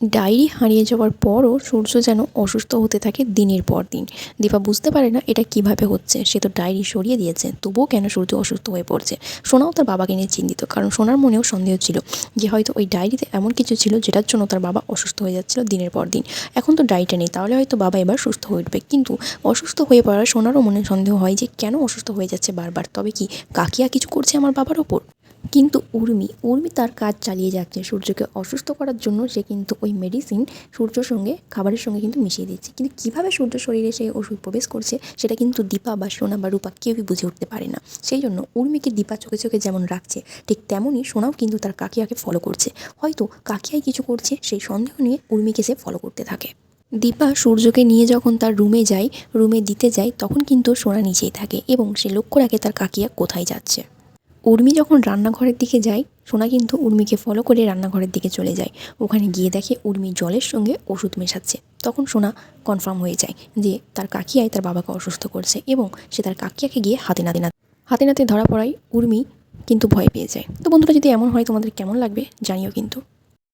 Diary হারিয়ে যাওয়ার পরও সূর্য যেন অসুস্থ হতে থাকে দিনের পর দিন। দীপা বুঝতে পারে না এটা কীভাবে হচ্ছে। সে তো ডায়েরি সরিয়ে দিয়েছে। তবুও কেন সূর্য অসুস্থ হয়ে পড়ছে? সোনাও তার বাবাকে নিয়ে চিন্তিত, কারণ সোনার মনেও সন্দেহ ছিল যে হয়তো ওই ডায়েরিতে এমন কিছু ছিল যেটার জন্য তার বাবা অসুস্থ হয়ে যাচ্ছিল দিনের পর দিন। এখন তো ডায়েরিটা নেই, তাহলে হয়তো বাবা এবার সুস্থ হয়ে উঠবে। কিন্তু অসুস্থ হয়ে পড়ার সোনারও মনে সন্দেহ হয় যে কেন অসুস্থ হয়ে যাচ্ছে বারবার? তবে কি কাকিয়া কিছু করছে আমার বাবার ওপর? কিন্তু উর্মি উর্মি তার কাজ চালিয়ে যাচ্ছে। সূর্যকে অসুস্থ করার জন্য সে কিন্তু ওই মেডিসিন সূর্যর সঙ্গে, খাবারের সঙ্গে কিন্তু মিশিয়ে দিচ্ছে। কিন্তু কীভাবে সূর্য শরীরে সেই ওষুধ প্রবেশ করছে, সেটা কিন্তু দীপা বা সোনা বা রূপা কেউই বুঝে উঠতে পারে না। সেই জন্য উর্মিকে দীপা চোখে চোখে যেমন রাখছে, ঠিক তেমনই সোনাও কিন্তু তার কাকিয়াকে ফলো করছে। হয়তো কাকিয়াই কিছু করছে, সেই সন্দেহ নিয়ে উর্মিকে সে ফলো করতে থাকে। দীপা সূর্যকে নিয়ে যখন তার রুমে যায় রুমে দিতে যায়, তখন কিন্তু সোনা নিচেই থাকে এবং সে লক্ষ্য রাখে তার কাকিয়া কোথায় যাচ্ছে। উর্মি যখন রান্নাঘরের দিকে যায়, সোনা কিন্তু উর্মিকে ফলো করে রান্নাঘরের দিকে চলে যায়। ওখানে গিয়ে দেখে উর্মি জলের সঙ্গে ওষুধ মেশাচ্ছে। তখন সোনা কনফার্ম হয়ে যায় যে তার কাকিয়াই তার বাবাকে অসুস্থ করছে এবং সে তার কাকিয়াকে গিয়ে হাতে নাতে নাতে, হাতে নাতে ধরা পড়ায় উর্মি কিন্তু ভয় পেয়ে যায়। তো বন্ধুরা, যদি এমন হয় তোমাদের কেমন লাগবে জানিও কিন্তু।